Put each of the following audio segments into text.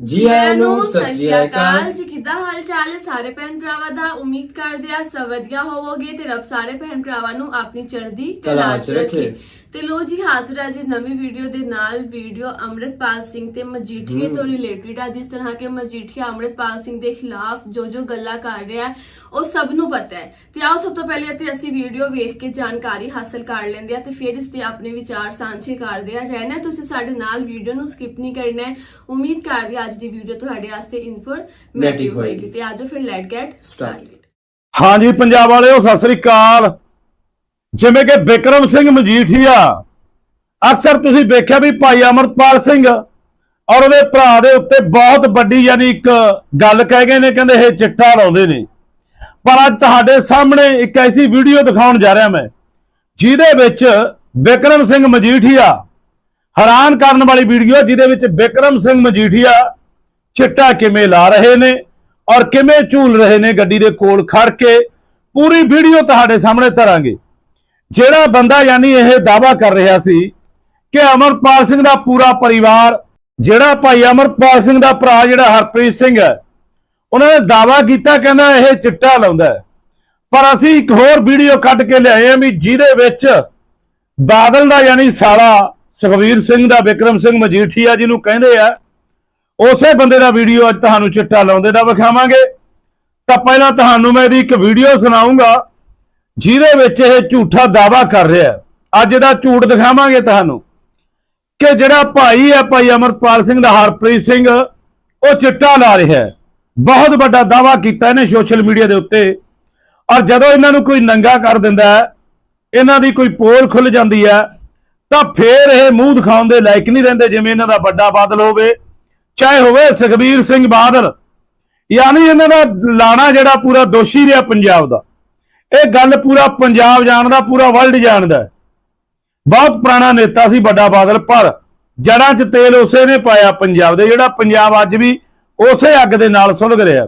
ਜੀ ਆਇਆਂ ਨੂੰ ਸਤਿ ਸ਼੍ਰੀ ਅਕਾਲ। ਜੀ ਕਿੱਦਾਂ ਹਾਲ ਚਾਲ ਹੈ ਸਾਰੇ ਭੈਣ ਭਰਾਵਾਂ ਦਾ? ਉਮੀਦ ਕਰਦੇ ਆ ਸਭ ਵਧੀਆ ਹੋਵੋਗੇ ਤੇ ਰੱਬ ਸਾਰੇ ਭੈਣ ਭਰਾਵਾਂ ਨੂੰ ਆਪਣੀ ਚੜ੍ਹਦੀ ਕਲਾ 'ਚ ਰੱਖੇ। ਤੇ ਲੋ ਜੀ ਹਾਜ਼ਰ ਆ ਜੀ ਨਵੀਂ ਵੀਡੀਓ ਦੇ ਨਾਲ ਵੀਡੀਓ ਅੰਮ੍ਰਿਤਪਾਲ ਸਿੰਘ ਤੇ ਮਜੀਠੀਏ ਤੋਂ ਰਿਲੇਟਡ ਆ ਜਿਸ ਤਰ੍ਹਾਂ ਕਿ ਮਜੀਠੀਆ ਅੰਮ੍ਰਿਤਪਾਲ ਸਿੰਘ ਦੇ ਖਿਲਾਫ ਜੋ ਜੋ ਗੱਲਾਂ ਕਰ ਰਿਹਾ ਉਹ ਸਭ ਨੂੰ ਪਤਾ ਹੈ। ਤੇ ਆਓ ਸਭ ਤੋਂ ਪਹਿਲੇ ਤੇ ਅਸੀਂ ਵੀਡੀਓ ਵੇਖ ਕੇ ਜਾਣਕਾਰੀ ਹਾਸਲ ਕਰ ਲੈਂਦੇ ਆ ਤੇ ਫਿਰ ਇਸ ਤੇ ਆਪਣੇ ਵਿਚਾਰ ਸਾਂਝੇ ਕਰਦੇ ਆ ਰਹਿਣਾ ਤੁਸੀਂ ਸਾਡੇ ਨਾਲ ਵੀਡੀਓ ਨੂੰ ਸਕਿਪ ਨਹੀਂ ਕਰਨਾ ਹੈ। ਉਮੀਦ ਕਰਦੇ ਅੱਜ ਦੀ ਵੀਡੀਓ ਤੁਹਾਡੇ ਵਾਸਤੇ ਇਨਫੋਰਮੇਟਿਵ ਹੋਏਗੀ। ਤੇ ਆਜੋ ਫਿਰ ਲੈਟ ਗੈਟ ਸਟਾਰਟਡ ਹਾਂਜੀ ਪੰਜਾਬ ਵਾਲਿਓ ਸਤਿ ਸ੍ਰੀ ਅਕਾਲ। ਜਿਵੇਂ ਕਿ ਬਿਕਰਮ ਸਿੰਘ ਮਜੀਠੀਆ ਅਕਸਰ ਤੁਸੀਂ ਵੇਖਿਆ ਵੀ ਭਾਈ ਅਮਰਪਾਲ ਸਿੰਘ ਔਰ ਉਹਦੇ ਭਰਾ ਦੇ ਉੱਤੇ ਬਹੁਤ ਵੱਡੀ ਯਾਨੀ ਇੱਕ ਗੱਲ ਕਹਿ ਗਏ ਨੇ, ਕਹਿੰਦੇ ਇਹ ਚਿੱਟਾ ਲਾਉਂਦੇ ਨੇ। ਪਰ ਅੱਜ ਤੁਹਾਡੇ ਸਾਹਮਣੇ ਇੱਕ ਐਸੀ ਵੀਡੀਓ ਦਿਖਾਉਣ ਜਾ ਰਿਹਾ ਮੈਂ, ਜਿਹਦੇ ਵਿੱਚ ਬਿਕਰਮ ਸਿੰਘ ਮਜੀਠੀਆ ਹੈਰਾਨ ਕਰਨ ਵਾਲੀ ਵੀਡੀਓ ਜਿਹਦੇ ਵਿੱਚ ਬਿਕਰਮ ਸਿੰਘ ਮਜੀਠੀਆ ਚਿੱਟਾ ਕਿਵੇਂ ਲਾ ਰਹੇ ਨੇ ਔਰ ਕਿਵੇਂ ਝੂਲ ਰਹੇ ਨੇ ਗੱਡੀ ਦੇ ਕੋਲ ਖੜ ਕੇ। ਪੂਰੀ ਵੀਡੀਓ ਤੁਹਾਡੇ ਸਾਹਮਣੇ ਧਰਾਂਗੇ। ਜਿਹੜਾ ਬੰਦਾ ਯਾਨੀ ਇਹ ਦਾਵਾ ਕਰ ਰਿਹਾ ਸੀ ਕਿ ਅਮਰਪਾਲ ਸਿੰਘ ਦਾ ਪੂਰਾ ਪਰਿਵਾਰ, ਜਿਹੜਾ ਭਾਈ ਅਮਰਪਾਲ ਸਿੰਘ ਦਾ ਭਰਾ ਜਿਹੜਾ ਹਰਪ੍ਰੀਤ ਸਿੰਘ ਹੈ, ਉਹਨਾਂ ਨੇ ਦਾਵਾ ਕੀਤਾ, ਕਹਿੰਦਾ ਇਹ ਚਿੱਟਾ ਲਾਉਂਦਾ ਪਰ ਅਸੀਂ ਇੱਕ ਹੋਰ ਵੀਡੀਓ ਕੱਢ ਕੇ ਲਿਆਏ ਹਾਂ ਵੀ ਜਿਹਦੇ ਵਿੱਚ ਬਾਦਲ ਦਾ ਯਾਨੀ ਸਾਲਾ ਸੁਖਵੀਰ ਸਿੰਘ ਦਾ, ਵਿਕਰਮ ਸਿੰਘ ਮਜੀਠੀਆ ਜਿਹਨੂੰ ਕਹਿੰਦੇ ਆ, ਉਸੇ ਬੰਦੇ ਦਾ ਵੀਡੀਓ ਅੱਜ ਤੁਹਾਨੂੰ ਚਿੱਟਾ ਲਾਉਂਦੇ ਦਾ ਵਿਖਾਵਾਂਗੇ। ਤਾਂ ਪਹਿਲਾਂ ਤੁਹਾਨੂੰ ਮੈਂ ਇਹਦੀ ਇੱਕ ਵੀਡੀਓ ਸੁਣਾਉਂਗਾ ਜਿਹਦੇ ਵਿੱਚ ਇਹ ਝੂਠਾ ਦਾਵਾ ਕਰ ਰਿਹਾ ਅੱਜ ਇਹਦਾ ਝੂਠ ਦਿਖਾਵਾਂਗੇ ਤੁਹਾਨੂੰ ਕਿ ਜਿਹੜਾ ਭਾਈ ਹੈ, ਭਾਈ ਅਮਰਪਾਲ ਸਿੰਘ ਦਾ, ਹਰਪ੍ਰੀਤ ਸਿੰਘ, ਉਹ ਚਿੱਟਾ ਲਾ ਰਿਹਾ ਹੈ। ਬਹੁਤ ਵੱਡਾ ਦਾਵਾ ਕੀਤਾ ਇਹਨੇ ਸੋਸ਼ਲ ਮੀਡੀਆ ਦੇ ਉੱਤੇ। ਔਰ ਜਦੋਂ ਇਹਨਾਂ ਨੂੰ ਕੋਈ ਨੰਗਾ ਕਰ ਦਿੰਦਾ ਹੈ, ਇਹਨਾਂ ਦੀ ਕੋਈ ਪੋਲ ਖੁੱਲ ਜਾਂਦੀ ਹੈ, ਤਾਂ ਫੇਰ ਇਹ ਮੂੰਹ ਦਿਖਾਉਣ ਦੇ ਲਾਇਕ ਨਹੀਂ ਰਹਿੰਦੇ ਜਿਵੇਂ ਇਹਨਾਂ ਦਾ ਵੱਡਾ ਬਾਦਲ ਹੋਵੇ, ਚਾਹੇ ਹੋਵੇ ਸੁਖਬੀਰ ਸਿੰਘ ਬਾਦਲ। ਯਾਨੀ ਇਹਨਾਂ ਦਾ ਲਾਣਾ ਜਿਹੜਾ ਪੂਰਾ ਦੋਸ਼ੀ ਰਿਹਾ ਪੰਜਾਬ ਦਾ। ਇਹ ਗੱਲ ਪੂਰਾ ਪੰਜਾਬ ਜਾਣਦਾ, ਪੂਰਾ ਵਰਲਡ ਜਾਣਦਾ ਬਹੁਤ ਪੁਰਾਣਾ ਨੇਤਾ ਸੀ ਵੱਡਾ ਬਾਦਲ, ਪਰ ਜੜਾਂ 'ਚ ਤੇਲ ਉਸੇ ਨੇ ਪਾਇਆ ਪੰਜਾਬ ਦੇ, ਜਿਹੜਾ ਪੰਜਾਬ ਅੱਜ ਵੀ ਉਸੇ ਅੱਗ ਦੇ ਨਾਲ ਸੁਲਗ ਰਿਹਾ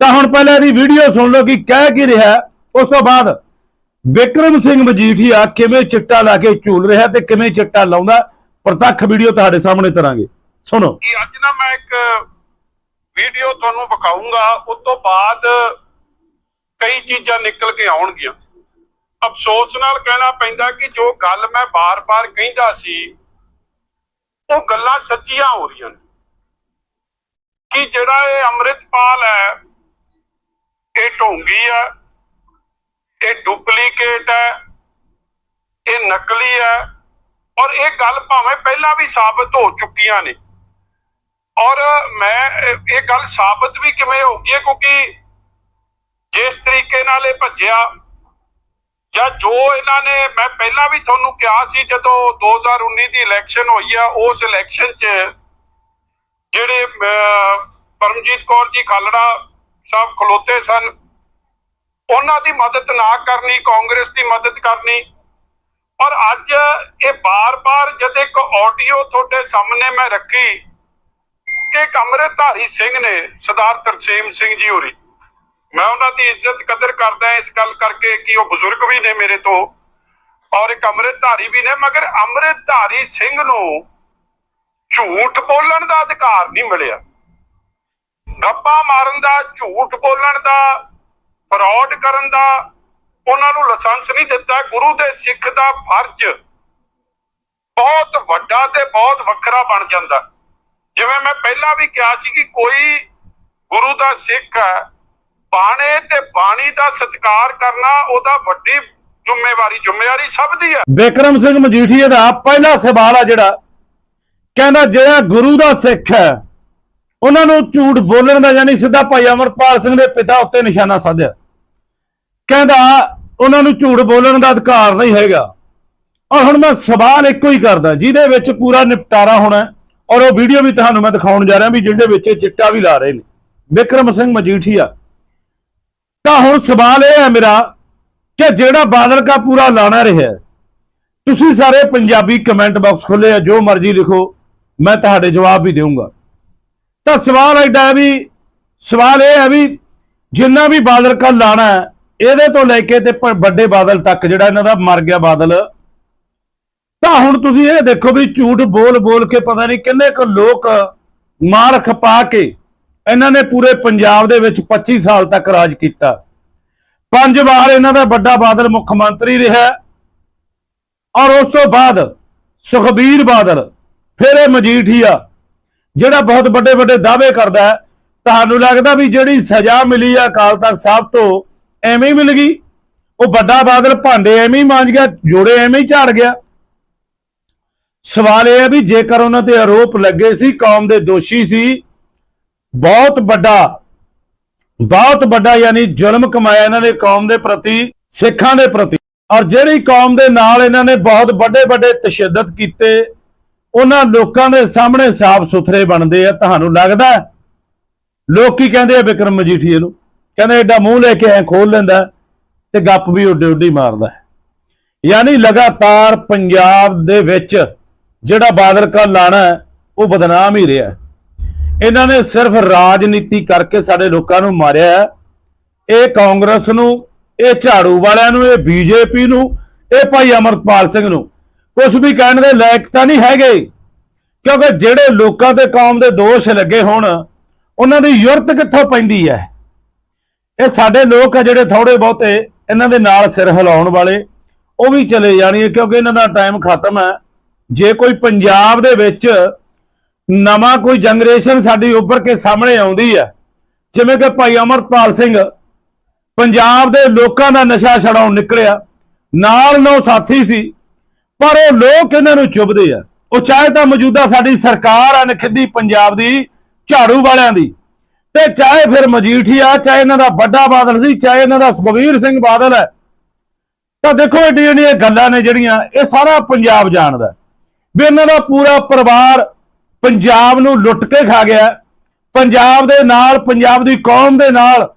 ਤਾਂ ਹੁਣ ਪਹਿਲਾਂ ਇਹਦੀ ਵੀਡੀਓ ਸੁਣ ਲਓ ਕਿ ਕਹਿ ਕੀ ਰਿਹਾ ਉਸ ਤੋਂ ਬਾਅਦ ਵਿਕਰਮ ਸਿੰਘ ਮਜੀਠੀਆ ਕਿਵੇਂ ਚਿੱਟਾ ਲਾ ਕੇ ਝੂਲ ਰਿਹਾ ਤੇ ਕਿਵੇਂ ਚਿੱਟਾ ਲਾਉਂਦਾ, ਪ੍ਰਤੱਖ ਵੀਡੀਓ ਤੁਹਾਡੇ ਸਾਹਮਣੇ ਤਰਾਂਗੇ ਸੁਣੋ। ਕਿ ਅੱਜ ਨਾ ਮੈਂ ਇੱਕ ਵੀਡੀਓ ਤੁਹਾਨੂੰ ਵਿਖਾਉਂਗਾ ਉਸ ਤੋਂ ਬਾਅਦ ਕਈ ਚੀਜ਼ਾਂ ਨਿਕਲ ਕੇ ਆਉਣਗੀਆਂ। ਅਫਸੋਸ ਨਾਲ ਕਹਿਣਾ ਪੈਂਦਾ ਕਿ ਜੋ ਗੱਲ ਮੈਂ ਬਾਰ-ਬਾਰ ਕਹਿੰਦਾ ਸੀ, ਉਹ ਗੱਲਾਂ ਸੱਚੀਆਂ ਹੋ ਰਹੀਆਂ ਨੇ। ਕਿ ਜਿਹੜਾ ਇਹ ਅੰਮ੍ਰਿਤਪਾਲ ਹੈ, ਇਹ ਢੋਂਗੀ ਹੈ, ਇਹ ਡੁਪਲੀਕੇਟ ਹੈ, ਇਹ ਨਕਲੀ ਹੈ, ਔਰ ਇਹ ਗੱਲ ਭਾਵੇਂ ਪਹਿਲਾਂ ਵੀ ਸਾਬਤ ਹੋ ਚੁੱਕੀਆਂ ਨੇ। ਔਰ ਮੈਂ ਇਹ ਇਹ ਗੱਲ ਸਾਬਤ ਵੀ ਕਿਵੇਂ ਹੋ ਗਈ ਹੈ ਕਿਉਂਕਿ ਜਿਸ ਤਰੀਕੇ ਨਾਲ ਇਹ ਭੱਜਿਆ ਜਾਂ ਜੋ ਇਹਨਾਂ ਨੇ, ਮੈਂ ਪਹਿਲਾਂ ਵੀ ਤੁਹਾਨੂੰ ਕਿਹਾ ਸੀ ਜਦੋਂ 2019 ਦੀ ਇਲੈਕਸ਼ਨ ਹੋਈ ਆ, ਉਸ ਇਲੈਕਸ਼ਨ 'ਚ ਜਿਹੜੇ ਪਰਮਜੀਤ ਕੌਰ ਜੀ ਖਾਲੜਾ ਸਾਹਿਬ ਖਲੋਤੇ ਸਨ, ਉਹਨਾਂ ਦੀ ਮਦਦ ਨਾ ਕਰਨੀ, ਕਾਂਗਰਸ ਦੀ ਮਦਦ ਕਰਨੀ। ਪਰ ਅੱਜ ਇਹ ਬਾਰ-ਬਾਰ ਜਦ ਇੱਕ ਆਡੀਓ ਤੁਹਾਡੇ ਸਾਹਮਣੇ ਮੈਂ ਰੱਖੀ ਕਿ ਕਮਰੇ ਧਾਰੀ ਸਿੰਘ ਨੇ, ਸਰਦਾਰ ਤਰਸੀਮ ਸਿੰਘ ਜੀ ਹੋਰੀ ਮੈਂ ਉਹਨਾਂ ਦੀ ਇੱਜ਼ਤ ਕਦਰ ਕਰਦਾ ਇਸ ਗੱਲ ਕਰਕੇ ਕਿ ਉਹ ਬਜ਼ੁਰਗ ਵੀ ਨੇ ਮੇਰੇ ਤੋਂ ਔਰ ਇੱਕ ਅੰਮ੍ਰਿਤਧਾਰੀ ਵੀ ਨੇ, ਮਗਰ ਅੰਮ੍ਰਿਤਧਾਰੀ ਸਿੰਘ ਨੂੰ ਝੂਠ ਬੋਲਣ ਦਾ ਅਧਿਕਾਰ ਨਹੀਂ ਮਿਲਿਆ। ਗੱਪਾਂ ਮਾਰਨ ਦਾ, ਝੂਠ ਬੋਲਣ ਦਾ ਫਰਾਡ ਕਰਨ ਦਾ ਉਹਨਾਂ ਨੂੰ ਲਾਇਸੈਂਸ ਨਹੀਂ ਦਿੱਤਾ। ਗੁਰੂ ਦੇ ਸਿੱਖ ਦਾ ਫਰਜ਼ ਬਹੁਤ ਵੱਡਾ ਤੇ ਬਹੁਤ ਵੱਖਰਾ ਬਣ ਜਾਂਦਾ। ਜਿਵੇਂ ਮੈਂ ਪਹਿਲਾਂ ਵੀ ਕਿਹਾ ਸੀ ਕਿ ਕੋਈ ਗੁਰੂ ਦਾ ਸਿੱਖ ਹੈ ਬਾਣੇ ਤੇ ਬਾਣੀ ਦਾ ਸਤਿਕਾਰ ਕਰਨਾ ਉਹਦਾ ਵੱਡੀ ਜ਼ਿੰਮੇਵਾਰੀ ਜ਼ਿੰਮੇਵਾਰੀ ਸਭ ਦੀ ਹੈ ਵਿਕਰਮ ਸਿੰਘ ਮਜੀਠੀਏ ਦਾ ਪਹਿਲਾ ਸਵਾਲ ਆ ਜਿਹੜਾ। ਕਹਿੰਦਾ, ਜਿਹੜਾ ਗੁਰੂ ਦਾ ਸਿੱਖ ਹੈ, ਉਹਨਾਂ ਨੂੰ ਝੂਠ ਬੋਲਣ ਦਾ ਯਾਨੀ ਸਿੱਧਾ ਭਾਈ ਅਮਰਪਾਲ ਸਿੰਘ ਦੇ ਪਿਤਾ ਉੱਤੇ ਨਿਸ਼ਾਨਾ ਸਾਧਿਆ। ਕਹਿੰਦਾ, ਉਹਨਾਂ ਨੂੰ ਝੂਠ ਬੋਲਣ ਦਾ ਅਧਿਕਾਰ ਨਹੀਂ ਹੈਗਾ। ਔਰ ਹੁਣ ਮੈਂ ਸਵਾਲ ਇੱਕੋ ਹੀ ਕਰਦਾ, ਜਿਹਦੇ ਵਿੱਚ ਪੂਰਾ ਨਿਪਟਾਰਾ ਹੋਣਾ ਔਰ ਉਹ ਵੀਡੀਓ ਵੀ ਤੁਹਾਨੂੰ ਮੈਂ ਦਿਖਾਉਣ ਜਾ ਰਿਹਾ ਵੀ ਜਿਹਦੇ ਵਿੱਚ ਚਿੱਟਾ ਵੀ ਲਾ ਰਹੇ ਨੇ। ਵਿਕਰਮ ਸਿੰਘ ਮਜੀਠੀਆ ਤਾਂ ਹੁਣ ਸਵਾਲ ਇਹ ਹੈ ਮੇਰਾ ਕਿ ਜਿਹੜਾ ਬਾਦਲ ਕਾ ਪੂਰਾ ਲਾਣਾ ਰਿਹਾ ਤੁਸੀਂ ਸਾਰੇ ਪੰਜਾਬੀ ਕਮੈਂਟ ਬਾਕਸ ਖੋਲੇ ਆ, ਜੋ ਮਰਜ਼ੀ ਲਿਖੋ, ਮੈਂ ਤੁਹਾਡੇ ਜਵਾਬ ਵੀ ਦੇਵਾਂਗਾ ਤਾਂ ਸਵਾਲ ਐਡਾ ਹੈ ਵੀ, ਸਵਾਲ ਇਹ ਹੈ ਵੀ ਜਿੰਨਾ ਵੀ ਬਾਦਲ ਕਾ ਲਾਣਾ ਇਹਦੇ ਤੋਂ ਲੈ ਕੇ ਤੇ ਪ- ਵੱਡੇ ਬਾਦਲ ਤੱਕ ਜਿਹੜਾ ਇਹਨਾਂ ਦਾ ਮਰ ਗਿਆ ਬਾਦਲ, ਤਾਂ ਹੁਣ ਤੁਸੀਂ ਇਹ ਦੇਖੋ ਵੀ ਝੂਠ ਬੋਲ ਬੋਲ ਕੇ ਪਤਾ ਨਹੀਂ ਕਿੰਨੇ ਕੁ ਲੋਕ ਮਾਰ ਖਪਾ ਕੇ ਇਹਨਾਂ ਨੇ ਪੂਰੇ ਪੰਜਾਬ ਦੇ ਵਿੱਚ 25 ਸਾਲ ਤੱਕ ਰਾਜ ਕੀਤਾ। ਪੰਜ ਵਾਰ ਇਹਨਾਂ ਦਾ ਵੱਡਾ ਬਾਦਲ ਮੁੱਖ ਮੰਤਰੀ ਰਿਹਾ। ਔਰ ਉਸ ਤੋਂ ਬਾਅਦ ਸੁਖਬੀਰ ਬਾਦਲ, ਫਿਰ ਇਹ ਮਜੀਠੀਆ, ਜਿਹੜਾ ਬਹੁਤ ਵੱਡੇ ਵੱਡੇ ਦਾਅਵੇ ਕਰਦਾ ਹੈ, ਤੁਹਾਨੂੰ ਲੱਗਦਾ ਵੀ ਜਿਹੜੀ ਸਜ਼ਾ ਮਿਲੀ ਆ ਅਕਾਲ ਤਖਤ ਸਾਹਿਬ ਤੋਂ, ਐਵੇਂ ਹੀ ਮਿਲ ਗਈ। ਉਹ ਵੱਡਾ ਬਾਦਲ ਭਾਂਡੇ ਐਵੇਂ ਹੀ ਮਾਂਜ ਗਿਆ, ਜੋੜੇ ਐਵੇਂ ਹੀ ਝਾੜ ਗਿਆ। ਸਵਾਲ ਇਹ ਹੈ ਵੀ ਜੇਕਰ ਉਹਨਾਂ ਤੇ ਆਰੋਪ ਲੱਗੇ ਸੀ, ਕੌਮ ਦੇ ਦੋਸ਼ੀ ਸੀ ਬਹੁਤ ਵੱਡਾ ਬਹੁਤ ਵੱਡਾ ਯਾਨੀ ਜ਼ੁਲਮ ਕਮਾਇਆ ਇਹਨਾਂ ਨੇ ਕੌਮ ਦੇ ਪ੍ਰਤੀ, ਸਿੱਖਾਂ ਦੇ ਪ੍ਰਤੀ। ਔਰ ਜਿਹੜੀ ਕੌਮ ਦੇ ਨਾਲ ਇਹਨਾਂ ਨੇ ਬਹੁਤ ਵੱਡੇ ਵੱਡੇ ਤਸ਼ੱਦਦ ਕੀਤੇ, ਉਹਨਾਂ ਲੋਕਾਂ ਦੇ ਸਾਹਮਣੇ ਸਾਫ਼ ਸੁਥਰੇ ਬਣਦੇ ਆ। ਤੁਹਾਨੂੰ ਲੱਗਦਾ ਹੈ? ਲੋਕ ਕੀ ਕਹਿੰਦੇ ਆ ਵਿਕਰਮ ਮਜੀਠੀਏ ਨੂੰ? ਕਹਿੰਦੇ ਐਡਾ ਮੂੰਹ ਲੈ ਕੇ ਐ ਖੋਲ ਲੈਂਦਾ ਤੇ ਗੱਪ ਵੀ ਉੱਡੇ ਉੱਡੀ ਮਾਰਦਾ ਯਾਨੀ ਲਗਾਤਾਰ ਪੰਜਾਬ ਦੇ ਵਿੱਚ ਜਿਹੜਾ ਬਾਦਲ ਕਾ ਲਾਣਾ ਉਹ ਬਦਨਾਮ ਹੀ ਰਿਹਾ ਇਹਨਾਂ ਨੇ ਸਿਰਫ ਰਾਜਨੀਤੀ ਕਰਕੇ ਸਾਡੇ ਲੋਕਾਂ ਨੂੰ ਮਾਰਿਆ ਇਹ ਕਾਂਗਰਸ ਨੂੰ, ਇਹ ਝਾੜੂ ਵਾਲਿਆਂ ਨੂੰ, ਇਹ ਬੀਜੇਪੀ ਨੂੰ, ਇਹ ਭਾਈ ਅਮਰਪਾਲ ਸਿੰਘ ਨੂੰ ਕੁਝ ਵੀ ਕਹਿਣ ਦੇ ਲਾਇਕ ਤਾਂ ਨਹੀਂ ਹੈਗੇ। ਕਿਉਂਕਿ ਜਿਹੜੇ ਲੋਕਾਂ ਤੇ ਕੌਮ ਦੇ ਦੋਸ਼ ਲੱਗੇ ਹੋਣ, ਉਹਨਾਂ ਦੀ ਯੁਰਤ ਕਿੱਥੋਂ ਪੈਂਦੀ ਹੈ? ਇਹ ਸਾਡੇ ਲੋਕ ਆ ਜਿਹੜੇ ਥੋੜੇ ਬਹੁਤੇ ਇਹਨਾਂ ਦੇ ਨਾਲ ਸਿਰ ਹਿਲਾਉਣ ਵਾਲੇ, ਉਹ ਵੀ ਚਲੇ ਜਾਣਗੇ ਕਿਉਂਕਿ ਇਹਨਾਂ ਦਾ ਟਾਈਮ ਖਤਮ ਹੈ। ਜੇ ਕੋਈ ਪੰਜਾਬ ਦੇ ਵਿੱਚ ਨਵਾਂ ਕੋਈ ਜਨਰੇਸ਼ਨ ਸਾਡੀ ਉੱਭਰ ਕੇ ਸਾਹਮਣੇ ਆਉਂਦੀ ਹੈ। ਜਿਵੇਂ ਕਿ ਭਾਈ ਅਮਰਪਾਲ ਸਿੰਘ ਪੰਜਾਬ ਦੇ ਲੋਕਾਂ ਦਾ ਨਸ਼ਾ ਛਡਾਉਣ ਨਿਕਲਿਆ। ਨਾਲ ਨੌ ਸਾਥੀ ਸੀ, ਪਰ ਉਹ ਲੋਕ ਇਹਨਾਂ ਨੂੰ ਚੁੱਭਦੇ ਆ। ਉਹ ਚਾਹੇ ਤਾਂ ਮੌਜੂਦਾ ਸਾਡੀ ਸਰਕਾਰ ਆ, ਨਖਿੱਦੀ ਪੰਜਾਬ ਦੀ, ਝਾੜੂ ਵਾਲਿਆਂ ਦੀ, ਤੇ ਚਾਹੇ ਫਿਰ ਮਜੀਠੀਆ, ਚਾਹੇ ਇਹਨਾਂ ਦਾ ਵੱਡਾ ਬਾਦਲ ਸੀ, ਚਾਹੇ ਇਹਨਾਂ ਦਾ ਸੁਖਬੀਰ ਸਿੰਘ ਬਾਦਲ ਹੈ। ਤਾਂ ਦੇਖੋ ਏਡੀਆਂ ਏਡੀਆਂ ਗੱਲਾਂ ਨੇ ਜਿਹੜੀਆਂ, ਇਹ ਸਾਰਾ ਪੰਜਾਬ ਜਾਣਦਾ। ਵੀ ਇਹਨਾਂ ਦਾ ਪੂਰਾ ਪਰਿਵਾਰ ਪੰਜਾਬ ਨੂੰ ਲੁੱਟ ਕੇ ਖਾ ਗਿਆ। ਪੰਜਾਬ ਦੇ ਨਾਲ, ਪੰਜਾਬ ਦੀ ਕੌਮ ਦੇ ਨਾਲ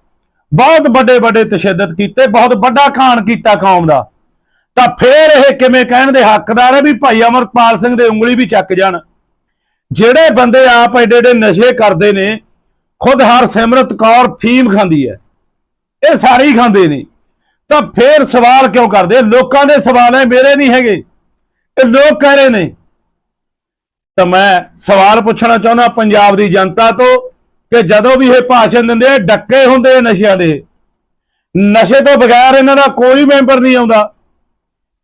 ਬਹੁਤ ਵੱਡੇ ਵੱਡੇ ਤਸ਼ੱਦਦ ਕੀਤੇ, ਬਹੁਤ ਵੱਡਾ ਖਾਨ ਕੀਤਾ ਕੌਮ ਦਾ। ਤਾਂ ਫੇਰ ਇਹ ਕਿਵੇਂ ਕਹਿਣ ਦੇ ਹੱਕਦਾਰ ਹੈ ਵੀ ਭਾਈ ਅਮਰਪਾਲ ਸਿੰਘ ਦੇ ਉਂਗਲੀ ਵੀ ਚੱਕ ਜਾਣ। ਜਿਹੜੇ ਬੰਦੇ ਆਪ ਐਡੇ ਐਡੇ ਨਸ਼ੇ ਕਰਦੇ ਨੇ, ਖੁਦ ਹਰ ਸਿਮਰਤ ਕੌਰ ਫੀਮ ਖਾਂਦੀ ਹੈ। ਇਹ ਸਾਰੇ ਹੀ ਖਾਂਦੇ ਨੇ। ਤਾਂ ਫੇਰ ਸਵਾਲ ਕਿਉਂ ਕਰਦੇ? ਲੋਕਾਂ ਦੇ ਸਵਾਲ ਹੈ ਮੇਰੇ ਨਹੀਂ ਹੈਗੇ। ਇਹ ਲੋਕ ਕਹਿ ਰਹੇ ਨੇ ਤਾਂ ਮੈਂ ਸਵਾਲ ਪੁੱਛਣਾ ਚਾਹੁੰਦਾ ਪੰਜਾਬ ਦੀ ਜਨਤਾ ਤੋਂ ਕਿ ਜਦੋਂ ਵੀ ਇਹ ਭਾਸ਼ਣ ਦਿੰਦੇ ਆ ਡੱਕੇ ਹੁੰਦੇ ਨਸ਼ਿਆਂ ਦੇ। ਨਸ਼ੇ ਤੋਂ ਬਗੈਰ ਇਹਨਾਂ ਦਾ ਕੋਈ ਮੈਂਬਰ ਨਹੀਂ ਆਉਂਦਾ।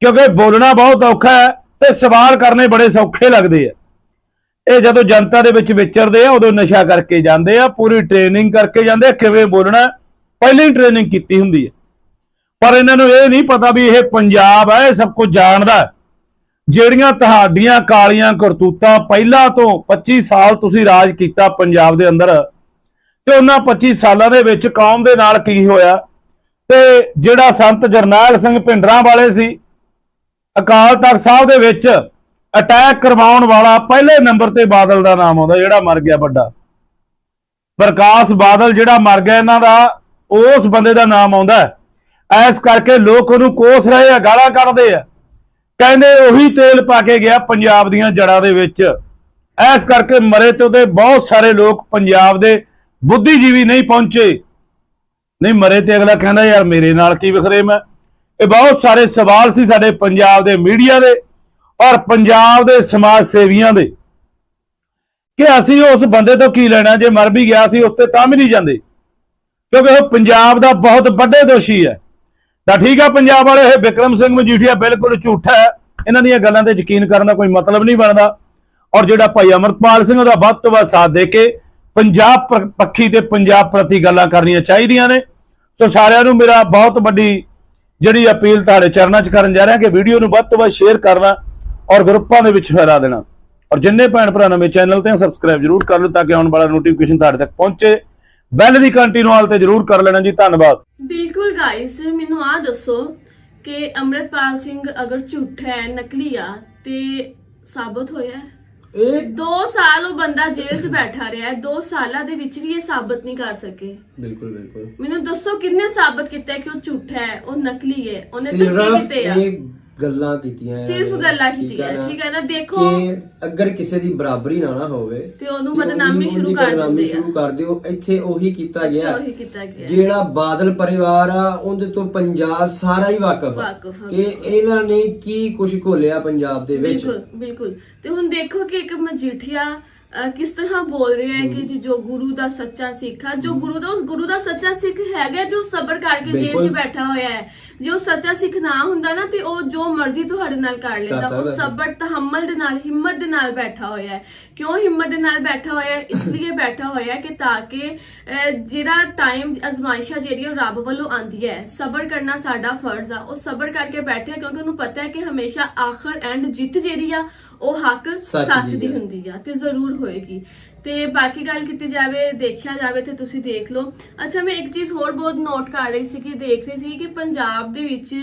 ਕਿਉਂਕਿ ਬੋਲਣਾ ਬਹੁਤ ਔਖਾ ਹੈ ਤੇ ਸਵਾਲ ਕਰਨੇ ਬੜੇ ਸੌਖੇ ਲੱਗਦੇ ਆ। ਇਹ ਜਦੋਂ ਜਨਤਾ ਦੇ ਵਿੱਚ ਵਿਚਰਦੇ ਆ ਉਦੋਂ ਨਸ਼ਾ ਕਰਕੇ ਜਾਂਦੇ ਆ ਪੂਰੀ ਟ੍ਰੇਨਿੰਗ ਕਰਕੇ ਜਾਂਦੇ ਆ ਕਿਵੇਂ ਬੋਲਣਾ ਹੈ, ਪਹਿਲਾਂ ਹੀ ਟ੍ਰੇਨਿੰਗ ਕੀਤੀ ਹੁੰਦੀ ਹੈ ਪਰ ਇਹਨਾਂ ਨੂੰ ਇਹ ਨਹੀਂ ਪਤਾ ਵੀ ਇਹ ਪੰਜਾਬ ਹੈ ਇਹ ਸਭ ਕੁਝ ਜਾਣਦਾ। ਜਿਹੜੀਆਂ ਤੁਹਾਡੀਆਂ ਕਾਲੀਆਂ ਕਰਤੂਤਾਂ ਪਹਿਲਾਂ ਤੋਂ 25 ਸਾਲ ਤੁਸੀਂ ਰਾਜ ਕੀਤਾ ਪੰਜਾਬ ਦੇ ਅੰਦਰ, ਤੇ ਉਹਨਾਂ 25 ਸਾਲਾਂ ਦੇ ਵਿੱਚ ਕੌਮ ਦੇ ਨਾਲ ਕੀ ਹੋਇਆ? ਤੇ ਜਿਹੜਾ ਸੰਤ ਜਰਨੈਲ ਸਿੰਘ ਭਿੰਡਰਾਂ ਵਾਲੇ ਸੀ, ਅਕਾਲ ਤਖਤ ਸਾਹਿਬ ਦੇ ਵਿੱਚ ਅਟੈਕ ਕਰਵਾਉਣ ਵਾਲਾ ਪਹਿਲੇ ਨੰਬਰ ਤੇ ਬਾਦਲ ਦਾ ਨਾਮ ਆਉਂਦਾ, ਜਿਹੜਾ ਮਰ ਗਿਆ ਵੱਡਾ। ਪ੍ਰਕਾਸ਼ ਬਾਦਲ ਜਿਹੜਾ ਮਰ ਗਿਆ ਇਹਨਾਂ ਦਾ, ਉਸ ਬੰਦੇ ਦਾ ਨਾਮ ਆਉਂਦਾ। ਹੈ। ਐਸ ਕਰਕੇ ਲੋਕ ਉਹਨੂੰ ਕੋਸ ਰਹੇ ਆ, ਗਾਲਾਂ ਕੱਢਦੇ ਆ। ਕਹਿੰਦੇ ਉਹੀ ਤੇਲ ਪਾ ਕੇ ਗਿਆ ਪੰਜਾਬ ਦੀਆਂ ਜੜਾਂ ਦੇ ਵਿੱਚ। ਐਸ ਕਰਕੇ ਮਰੇ ਤੇ ਉਹਦੇ ਬਹੁਤ ਸਾਰੇ ਲੋਕ ਪੰਜਾਬ ਦੇ ਬੁੱਧੀਜੀਵੀ ਨਹੀਂ ਪਹੁੰਚੇ। ਨਹੀਂ ਮਰੇ ਤੇ ਅਗਲਾ ਕਹਿੰਦਾ, ਯਾਰ ਮੇਰੇ ਨਾਲ ਕੀ ਵਿਖਰੇ ਮੈਂ? ਇਹ ਬਹੁਤ ਸਾਰੇ ਸਵਾਲ ਸੀ ਸਾਡੇ ਪੰਜਾਬ ਦੇ ਮੀਡੀਆ ਦੇ ਔਰ ਪੰਜਾਬ ਦੇ ਸਮਾਜ ਸੇਵੀਆਂ ਦੇ। ਕਿ ਅਸੀਂ ਉਸ ਬੰਦੇ ਤੋਂ ਕੀ ਲੈਣਾ, ਜੇ ਮਰ ਵੀ ਗਿਆ ਸੀ ਉੱਤੇ ਤਾਂ ਵੀ ਨਹੀਂ ਜਾਂਦੇ। ਕਿਉਂਕਿ ਉਹ ਪੰਜਾਬ ਦਾ ਬਹੁਤ ਵੱਡੇ ਦੋਸ਼ੀ ਹੈ। ਤਾਂ ਠੀਕ ਆ ਪੰਜਾਬ ਵਾਲੇ, ਇਹ ਵਿਕਰਮ ਸਿੰਘ ਮਜੀਠੀਆ ਬਿਲਕੁਲ ਝੂਠਾ ਹੈ। ਇਹਨਾਂ ਦੀਆਂ ਗੱਲਾਂ ਤੇ ਯਕੀਨ ਕਰਨ ਦਾ ਕੋਈ ਮਤਲਬ ਨਹੀਂ ਬਣਦਾ। ਔਰ ਜਿਹੜਾ ਭਾਈ ਅਮਰਪਾਲ ਸਿੰਘ ਉਹਦਾ ਵੱਧ ਤੋਂ ਵੱਧ ਸਾਥ ਦੇ ਕੇ ਪੰਜਾਬ ਪੱਖੀ ਤੇ ਪੰਜਾਬ ਪ੍ਰਤੀ ਗੱਲਾਂ ਕਰਨੀਆਂ ਚਾਹੀਦੀਆਂ ਨੇ। ਸੋ ਸਾਰਿਆਂ ਨੂੰ ਮੇਰਾ ਬਹੁਤ ਵੱਡੀ ਜਿਹੜੀ ਅਪੀਲ ਤੁਹਾਡੇ ਚਰਨਾਂ 'ਚ ਕਰਨ ਜਾ ਰਿਹਾ ਕਿ ਵੀਡੀਓ ਨੂੰ ਵੱਧ ਤੋਂ ਵੱਧ ਸ਼ੇਅਰ ਕਰਨਾ ਔਰ ਗਰੁੱਪਾਂ ਦੇ ਵਿੱਚ ਫੈਲਾ ਦੇਣਾ। ਔਰ ਜਿੰਨੇ ਭੈਣ ਭਰਾ ਨਵੇਂ ਚੈਨਲ ਤੇ ਸਬਸਕ੍ਰਾਈਬ ਜਰੂਰ ਕਰ ਲਓ ਤਾਂ ਕਿ ਆਉਣ ਵਾਲਾ ਨੋਟੀਫਿਕੇਸ਼ਨ ਤੁਹਾਡੇ ਤੱਕ ਪਹੁੰਚੇ। ਬੈਲ ਦੀ ਕੰਟੀਨਿਊ ਹਾਲ ਤੇ ਜਰੂਰ ਕਰ ਲੈਣਾ ਜੀ। ਧੰਨਵਾਦ। ਬਿਲਕੁਲ ਗਾਇਸ ਮੈਨੂੰ ਆ ਦੱਸੋ ਕਿ ਅੰਮ੍ਰਿਤਪਾਲ ਸਿੰਘ ਅਗਰ ਝੂਠਾ ਹੈ ਨਕਲੀ ਆ ਤੇ ਸਾਬਤ ਹੋਇਆ ਹੈ? ਇਹ 2 ਸਾਲ ਉਹ ਬੰਦਾ ਜੇਲ੍ਹ 'ਚ ਬੈਠਾ ਰਿਹਾ ਹੈ 2 ਸਾਲਾਂ ਦੇ ਵਿੱਚ ਵੀ ਇਹ ਸਾਬਤ ਨਹੀਂ ਕਰ ਸਕੇ। ਬਿਲਕੁਲ ਬਿਲਕੁਲ। ਮੈਨੂੰ ਦੱਸੋ ਕਿੰਨੇ ਸਾਬਤ ਕੀਤਾ ਕਿ ਉਹ ਝੂਠਾ ਹੈ ਉਹ ਨਕਲੀ ਹੈ ਉਹਨੇ ਧੱਕੇ ਸਿਰਫ ਕੀਤੇ ਆ? ਇਹ ਗੱਲਾਂ ਕੀਤੀਆਂ ਸਿਰਫ ਗੱਲਾਂ ਠੀਕ ਕੀਤੀਆਂ ਨਾ? ਠੀਕ ਹੈ ਨਾ? ਦੇਖੋ। ਕਿ ਅਗਰ ਕਿਸੇ ਦੀ ਬਰਾਬਰੀ ਨਾ ਨਾ ਹੋਵੇ ਤੇ ਉਹਨੂੰ ਬਦਨਾਮੀ ਉਹਦੀ ਸ਼ੁਰੂ ਕਰ ਬਦਨਾਮੀ ਦਿੰਦੇ ਆ। ਸ਼ੁਰੂ ਕਰ ਦਿਓ। ਇੱਥੇ ਉਹੀ ਕੀਤਾ ਗਿਆ। ਉਹੀ ਕੀਤਾ ਗਿਆ। ਜਿਹੜਾ ਬਾਦਲ ਪਰਿਵਾਰ ਆ ਉਹਦੇ ਤੋਂ ਪੰਜਾਬ ਸਾਰਾ ਹੀ ਵਾਕਿਫ ਆ। ਵਾਕਿਫ ਆ, ਕਿ ਇਹਨਾਂ ਨੇ ਕੀ ਕੁਝ ਘੋਲਿਆ ਪੰਜਾਬ ਦੇ ਵਿੱਚ? ਬਿਲਕੁਲ ਬਿਲਕੁਲ। ਤੇ ਹੁਣ ਦੇਖੋ ਕਿ ਇੱਕ ਮਜੀਠੀਆ ਕਿਸ ਤਰ੍ਹਾਂ ਬੋਲ ਰਿਹਾ ਹੈ ਕਿ ਜੀ ਜੋ ਗੁਰੂ ਦਾ ਸੱਚਾ ਸਿੱਖ ਆ ਜੋ ਗੁਰੂ ਦਾ ਉਸ ਗੁਰੂ ਦਾ ਸੱਚਾ ਸਿੱਖ ਹੈਗਾ ਜੋ ਸਬਰ ਕਰਕੇ ਜੇਲ੍ਹ 'ਚ। ਬੈਠਾ ਹੋਇਆ ਹੈ। ਜੇ ਉਹ ਸੱਚਾ ਸਿੱਖ ਨਾ ਹੁੰਦਾ ਨਾ ਤੇ ਉਹ ਜੋ ਮਰਜ਼ੀ ਤੁਹਾਡੇ ਨਾਲ ਕਰ ਲੈਂਦਾ। ਉਹ। ਸਬਰ ਤਹਮਲ ਦੇ ਨਾਲ ਹਿੰਮਤ ਦੇ ਨਾਲ ਬੈਠਾ ਹੋਇਆ ਹੈ। ਕਿਉਂ ਹਿੰਮਤ ਦੇ ਨਾਲ ਬੈਠਾ ਹੋਇਆ ਹੈ? ਇਸ ਲਈ ਬੈਠਾ ਹੋਇਆ ਹੈ ਕਿ ਤਾਂ ਕਿ ਜਿਹੜਾ ਟਾਈਮ ਅਜ਼ਮਾਇਸ਼ਾ ਜਿਹੜੀ ਉਹ ਰੱਬ ਵੱਲੋਂ ਆਂਦੀ ਹੈ ਸਬਰ ਕਰਨਾ ਸਾਡਾ ਫਰਜ਼ ਆ। ਉਹ ਸਬਰ ਕਰਕੇ ਬੈਠਿਆ ਕਿਉਂਕਿ ਉਹਨੂੰ ਪਤਾ ਹੈ ਕਿ ਹਮੇਸ਼ਾ ਆਖਰ ਐਂਡ ਜਿੱਤ ਜਿਹੜੀ ਆ ਉਹ ਹੱਕ ਸੱਚ ਦੀ। ਹੁੰਦੀ ਆ ਤੇ ਜ਼ਰੂਰ ਹੋਏਗੀ। ਤੇ ਬਾਕੀ ਗੱਲ ਕੀਤੀ ਜਾਵੇ ਦੇਖਿਆ ਜਾਵੇ ਤੇ ਤੁਸੀਂ ਦੇਖ ਲਓ। ਅੱਛਾ ਮੈਂ ਇੱਕ ਚੀਜ਼ ਹੋਰ ਬਹੁਤ ਨੋਟ ਕਰ ਰਹੀ ਸੀ ਕਿ ਦੇਖ ਰਹੀ ਸੀ ਕਿ ਪੰਜਾਬ ਦੇ ਵਿੱਚ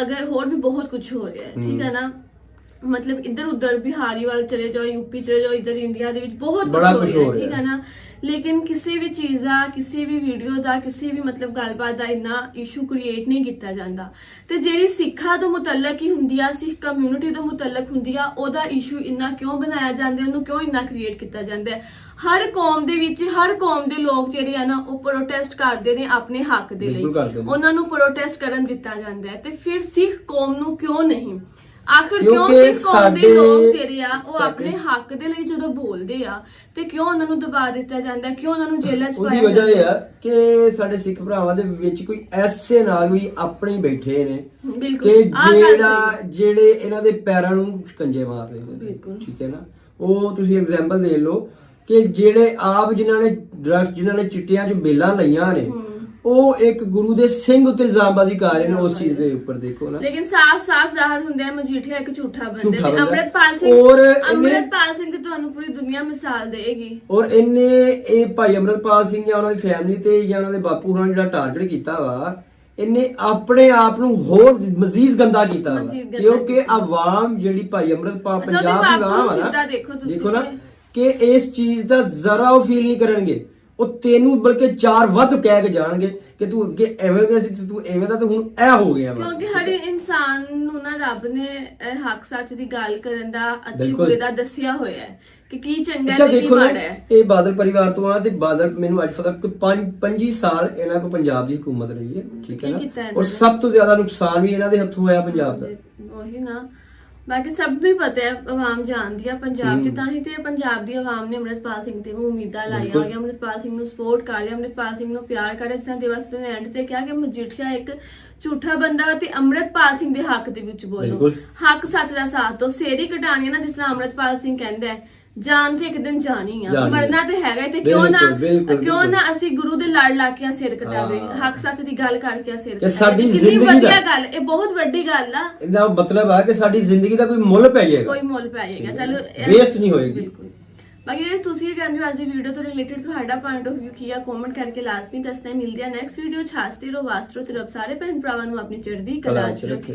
ਅਗਰ ਹੋਰ ਵੀ ਬਹੁਤ ਕੁਝ ਹੋ ਰਿਹਾ ਹੈ ਠੀਕ ਹੈ। ਨਾ? ਮਤਲਬ ਇੱਧਰ ਉੱਧਰ ਬਿਹਾਰੀ ਵੱਲ ਚਲੇ ਜਾਓ ਯੂਪੀ ਚਲੇ ਜਾਓ ਇੱਧਰ ਇੰਡੀਆ ਦੇ ਵਿੱਚ ਬਹੁਤ ਕੁਝ ਬੜਾ ਹੋ ਕੁਛ ਰਿਹਾ ਹੋ ਠੀਕ ਹੈ ਨਾ? ਲੇਕਿਨ ਕਿਸੇ ਵੀ ਚੀਜ਼ ਦਾ ਕਿਸੇ ਵੀ ਵੀਡੀਓ ਦਾ ਕਿਸੇ ਵੀ ਮਤਲਬ ਗੱਲਬਾਤ ਦਾ ਇੰਨਾ ਇਸ਼ੂ ਕ੍ਰੀਏਟ ਨਹੀਂ ਕੀਤਾ ਜਾਂਦਾ। ਤੇ ਜਿਹੜੀ ਸਿੱਖਾਂ ਤੋਂ ਮੁਤਲਕ ਹੀ ਹੁੰਦੀ ਆ ਸਿੱਖ ਕਮਿਊਨਿਟੀ ਤੋਂ ਮੁਤਲਕ ਹੁੰਦੀ ਆ ਉਹਦਾ ਇਸ਼ੂ ਇੰਨਾ ਕਿਉਂ ਬਣਾਇਆ ਜਾਂਦਾ ਉਹਨੂੰ ਕਿਉਂ ਇੰਨਾ ਕ੍ਰੀਏਟ ਕੀਤਾ ਜਾਂਦਾ ਹੈ? ਹਰ ਕੌਮ ਦੇ ਵਿੱਚ ਹਰ ਕੌਮ ਦੇ ਲੋਕ ਜਿਹੜੇ ਆ ਨਾ ਉਹ ਪ੍ਰੋਟੈਸਟ ਕਰਦੇ ਨੇ ਆਪਣੇ ਹੱਕ ਦੇ ਲਈ। ਬਿਲਕੁਲ ਕਰਦੇ ਨੇ। ਉਹਨਾਂ ਨੂੰ ਪ੍ਰੋਟੈਸਟ ਕਰਨ ਦਿੱਤਾ ਜਾਂਦਾ ਹੈ। ਤੇ ਫਿਰ ਸਿੱਖ ਕੌਮ ਨੂੰ ਕਿਉਂ ਨਹੀਂ? ਆਖਰ ਕਿਉਂ ਕਿਉਂਕਿ ਸਿੱਖ ਕੌਮ ਦੇ ਸਾਡੇ- ਲੋਕ ਜਿਹੜੇ ਆ ਉਹ ਸਾਡੇ- ਆਪਣੇ ਹੱਕ ਦੇ ਲਈ ਜਦੋਂ ਬੋਲਦੇ ਆ ਤੇ ਕਿਉਂ ਉਹਨਾਂ ਨੂੰ ਦਬਾ ਦਿੱਤਾ ਜਾਂਦਾ ਹੈ? ਕਿਉਂ ਉਹਨਾਂ ਨੂੰ ਜੇਲ੍ਹਾਂ 'ਚ ਉਹਦੀ ਪਾਇਆ ਵਜ੍ਹਾ ਇਹ ਜਾਂਦਾ ਆ ਕਿ ਸਾਡੇ ਸਿੱਖ ਭਰਾਵਾਂ ਦੇ ਵਿੱਚ ਕੋਈ ਐਸੇ ਨਾਗ ਵੀ ਆਪਣੇ ਹੀ ਬੈਠੇ ਨੇ ਬਿਲਕੁਲ ਕਿ ਆਹ ਗੱਲ ਜਿਹੜਾ ਸਹੀ। ਜਿਹੜੇ ਇਹਨਾਂ ਦੇ ਪੈਰਾਂ ਨੂੰ ਸ਼ਿਕੰਜੇ ਮਾਰ ਲੈਂਦੇ ਨੇ ਬਿਲਕੁਲ। ਠੀਕ ਹੈ ਨਾ ਉਹ ਤੁਸੀਂ ਐਗਜ਼ਾਮਪਲ ਦੇ ਲਓ ਕਿ ਜਿਹੜੇ ਆਪ ਜਿਨ੍ਹਾਂ ਨੇ ਡਰੱਗ ਜਿਨ੍ਹਾਂ ਨੇ ਚਿੱਟਿਆਂ 'ਚ ਬੇਲਾਂ ਲਈਆਂ ਨੇ ਹਮ। ਉਹ ਇੱਕ ਗੁਰੂ ਦੇ ਸਿੰਘ ਉੱਤੇ ਇਲਜ਼ਾਮਬਾਜ਼ੀ ਕਰ ਰਹੇ ਨੇ ਉਸ ਚੀਜ਼ ਦੇ ਉੱਪਰ ਦੇਖੋ ਨਾ ਲੇਕਿਨ ਸਾਫ਼-ਸਾਫ਼ ਜ਼ਾਹਰ ਹੁੰਦਾ ਹੈ ਮਜੀਠੀਆ ਇੱਕ ਝੂਠਾ ਬੰਦਾ ਝੂਠਾ ਬੰਦਾ ਹੈ। ਅੰਮ੍ਰਿਤਪਾਲ ਸਿੰਘ ਔਰ ਇਹਨੇ- ਅੰਮ੍ਰਿਤਪਾਲ ਸਿੰਘ ਤੁਹਾਨੂੰ ਪੂਰੀ ਦੁਨੀਆ ਮਿਸਾਲ ਦੇਗੀ ਔਰ ਇਹਨੇ ਇਹ ਭਾਈ ਅਮਰਪਾਲ ਸਿੰਘ ਜਾਂ ਉਹਨਾਂ ਦੀ ਫੈਮਿਲੀ ਤੇ ਜਾਂ ਉਹਨਾਂ ਦੇ ਬਾਪੂ ਨੂੰ ਜਿਹੜਾ ਟਾਰਗੇਟ ਕੀਤਾ ਵਾ ਇਹਨੇ ਆਪਣੇ ਆਪ ਨੂੰ ਹੋਰ ਮਜ਼ੀਦ ਗੰਦਾ ਕੀਤਾ ਵਾ ਮਜ਼ੀਦ ਗੰਦਾ ਕਿਉਂਕਿ। ਆਵਾਮ ਜਿਹੜੀ ਭਾਈ ਅਮਰਪਾਲ ਉਹਦੇ ਪੰਜਾਬ ਦੀ ਬਾਪੂ ਆਵਾਮ ਨੂੰ ਆ ਨਾ ਦੇਖੋ ਤੁਸੀਂ ਦੇਖੋ ਨਾ। ਕਿ ਇਸ ਚੀਜ਼ ਦਾ ਜ਼ਰਾ ਉਹ ਫੀਲ ਨਹੀਂ ਕਰਨਗੇ ਉਹ ਤੈਨੂੰ ਬਲਕਿ ਚਾਰ ਵੱਧ ਕਹਿ ਕੇ ਜਾਣਗੇ ਕਿ ਤੂੰ ਅੱਗੇ ਐਵੇਂ ਦਾ ਸੀ ਤੇ ਤੂੰ ਐਵੇਂ ਦਾ ਤੇ ਹੁਣ ਇਹ ਹੋ ਗਿਆ ਵਾ। ਕਿਉਂਕਿ ਹਰ ਇਨਸਾਨ ਨੂੰ ਨਾ ਰੱਬ ਨੇ ਇਹ ਹੱਕ ਸੱਚ ਦੀ ਗੱਲ ਕਰਨ ਦਾ ਅੱਛੀ ਬਿਲਕੁਲ। ਬੁਰੇ ਦਾ ਦੱਸਿਆ ਹੋਇਆ ਹੈ ਕਿ ਕੀ ਚੰਗਾ ਅੱਛਾ ਹੈ ਤੇ ਕੀ ਦੇਖੋ ਨਾ ਮਾੜਾ ਹੈ। ਇਹ ਬਾਦਲ ਪਰਿਵਾਰ ਤੋਂ ਆ ਤੇ ਬਾਦਲ ਮੈਨੂੰ ਅੱਜ ਤੱਕ ਕਿ 5 ਸਾਲ ਇਹਨਾਂ ਕੋ ਪੰਜਾਬ ਦੀ ਹਕੂਮਤ ਰਹੀ ਹੈ ਠੀਕ ਹੈ ਕੀ ਕੀਤਾ ਨਾ ਇਹਨਾਂ ਔਰ ਨੇ? ਸਭ ਤੋਂ ਜ਼ਿਆਦਾ ਨੁਕਸਾਨ ਵੀ ਇਹਨਾਂ ਦੇ ਹੱਥੋਂ ਹੋਇਆ ਪੰਜਾਬ ਦਾ। ਉਹੀ ਨਾ। ਬਾਕੀ ਸਭ ਨੂੰ ਹੀ ਪਤਾ ਹੈ ਆਵਾਮ ਜਾਣਦੀ ਆ ਪੰਜਾਬ ਦੀ। ਤਾਂ ਹੀ ਤੇ ਪੰਜਾਬ ਦੀ ਆਵਾਮ ਨੇ ਅੰਮ੍ਰਿਤਪਾਲ ਸਿੰਘ ਤੇ ਉਮੀਦਾਂ ਲਾਈਆਂ ਬਿਲਕੁਲ। ਹੋਈਆਂ ਅੰਮ੍ਰਿਤਪਾਲ ਸਿੰਘ ਨੂੰ ਸਪੋਰਟ ਕਰ ਰਿਹਾ ਅੰਮ੍ਰਿਤਪਾਲ ਸਿੰਘ ਨੂੰ ਪਿਆਰ ਕਰ ਰਿਹਾ ਜਿਸ ਤਰ੍ਹਾਂ ਦੇਵਸਤ ਨੇ ਐਂਡ ਤੇ ਕਿਹਾ ਕਿ ਮਜੀਠੀਆ ਇੱਕ ਝੂਠਾ ਬੰਦਾ ਵਾ ਤੇ ਅੰਮ੍ਰਿਤਪਾਲ ਸਿੰਘ ਦੇ ਹੱਕ ਦੇ ਵਿੱਚ ਬੋਲੋ ਬਿਲਕੁਲ। ਹੱਕ ਸੱਚ ਦਾ ਸਾਥ ਦੋ ਸੇਰੀ ਕਟਾਣੀ ਨਾ ਜਿਸ ਤਰ੍ਹਾਂ ਅੰਮ੍ਰਿਤਪਾਲ ਸਿੰਘ ਕਹਿੰਦਾ ਹੈ ਜਾਨ ਤੇ ਇੱਕ ਦਿਨ ਜਾਣੀ ਆ। ਜਾਣੀ ਆ। ਮਰਨਾ ਤੇ ਹੈਗਾ ਹੀ ਤੇ ਕਿਉਂ ਨਾ ਬਿਲਕੁਲ, ਬਿਲਕੁਲ, ਕਿਉਂ। ਨਾ ਅਸੀਂ ਗੁਰੂ ਦੇ ਲੜ ਲਾ ਕੇ ਆ ਸਿਰ ਕਟਾਵੇ। ਹਾਂ। ਹੱਕ ਸੱਚ ਦੀ ਗੱਲ ਕਰਕੇ ਆ ਸਿਰ ਕਿ ਸਾਡੀ ਕਿੰਨੀ ਜ਼ਿੰਦਗੀ ਦਾ- ਵਧੀਆ ਗੱਲ ਇਹ ਬਹੁਤ ਵੱਡੀ ਗੱਲ ਆ। ਇਹਦਾ ਮਤਲਬ ਆ ਕਿ ਸਾਡੀ ਜ਼ਿੰਦਗੀ ਦਾ ਕੋਈ ਮੁੱਲ ਪੈ ਜਾਏਗਾ। ਕੋਈ ਮੁੱਲ ਪੈ ਜਾਏਗਾ। ਚਲੋ ਇਹ- Waste ਨਹੀਂ ਹੋਏਗੀ। ਬਿਲਕੁਲ। ਬਾਕੀ ਜੇ ਤੁਸੀਂ ਇਹ ਕਹਿੰਦੇ ਹੋ ਅੱਜ ਦੀ ਵੀਡੀਓ ਤੋਂ ਰਿਲੇਟਡ ਤੁਹਾਡਾ ਪੁਆਇੰਟ ਆਫ View ਕੀ ਆ? ਕਮੈਂਟ ਕਰਕੇ ਲਾਜ਼ਮੀ ਦੱਸਣਾ। ਮਿਲਦੀ ਆ ਨੈਕਸਟ ਵੀਡੀਓ ਚ ਹਾਸਤੇ ਰੋ ਵਾਸਤਰੋ ਤੇ ਰੱਬ ਸਾਰੇ ਭੈਣ ਭਰਾਵਾਂ ਨੂੰ ਆਪਣੀ ਚੜ੍ਹਦੀ ਕਲਾ ਚ ਰੱਖੇ।